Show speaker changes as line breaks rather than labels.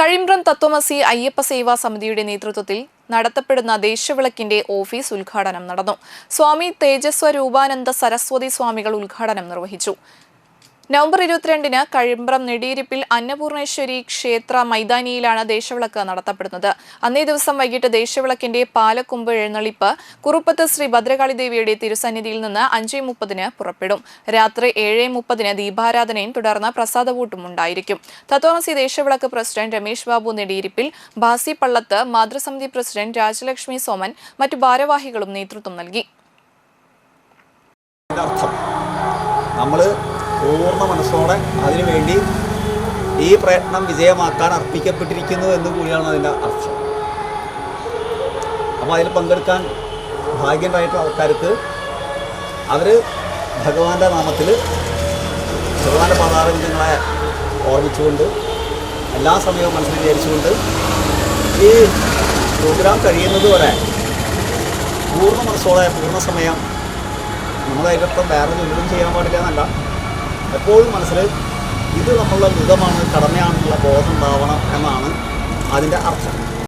കഴിമ്പ്രം തത്വമസി അയ്യപ്പ സേവാ സമിതിയുടെ നേതൃത്വത്തിൽ നടത്തപ്പെടുന്ന ദേശവിളക്കിന്റെ ഓഫീസ് ഉദ്ഘാടനം നടന്നു. സ്വാമി തേജസ്വരൂപാനന്ദ സരസ്വതി സ്വാമികൾ ഉദ്ഘാടനം നിർവഹിച്ചു. നവംബർ ഇരുപത്തിരണ്ടിന് കഴിമ്പ്രം നെടിയിരിപ്പിൽ അന്നപൂർണേശ്വരി ക്ഷേത്ര മൈതാനിയിലാണ് ദേശവിളക്ക് നടത്തപ്പെടുന്നത്. അന്നേ ദിവസം വൈകിട്ട് ദേശവിളക്കിന്റെ പാലക്കുമ്പ് എഴുന്നള്ളിപ്പ് കുറുപ്പത്ത് ശ്രീ ഭദ്രകാളി ദേവിയുടെ തിരുസന്നിധിയിൽ നിന്ന് അഞ്ചേ മുപ്പതിന് പുറപ്പെടും. രാത്രി ഏഴ് മുപ്പതിന് ദീപാരാധനയും തുടർന്ന് പ്രസാദവൂട്ടും ഉണ്ടായിരിക്കും. തത്വമസി ദേശവിളക്ക് പ്രസിഡന്റ് രമേശ് ബാബു നെടിയിരിപ്പിൽ ഭാസി പള്ളത്ത് മാതൃസമിതി പ്രസിഡന്റ് രാജലക്ഷ്മി സോമൻ മറ്റു ഭാരവാഹികളും നേതൃത്വം നൽകി.
നമ്മൾ പൂർണ മനസ്സോടെ അതിനുവേണ്ടി ഈ പ്രയത്നം വിജയമാക്കാൻ അർപ്പിക്കപ്പെട്ടിരിക്കുന്നു എന്ന് കൂടിയാണ് അതിന്റെ അർത്ഥം. അപ്പോൾ അതിൽ പങ്കെടുക്കാൻ ഭാഗ്യമുണ്ടായിട്ടുള്ള ആൾക്കാർക്ക് അവർ ഭഗവാന്റെ നാമത്തിൽ ഭഗവാന്റെ പാതാരങ്ങളെ ഓർമ്മിച്ചുകൊണ്ട് എല്ലാ സമയവും മനസ്സിൽ വിചാരിച്ചുകൊണ്ട് ഈ പ്രോഗ്രാം കഴിയുന്നത് വരെ പൂർണ മനസ്സോടെ പൂർണ സമയം നമ്മളതിനൊപ്പം വേറെ ജോലിയും ചെയ്യാൻ പാടില്ല എന്നല്ല. എപ്പോഴും മനസ്സിൽ ഇത് നമ്മളുടെ മിതമാണ് കടമയാണെന്നുള്ള ബോധം ഉണ്ടാവണം എന്നാണ് അതിന്റെ അർത്ഥം.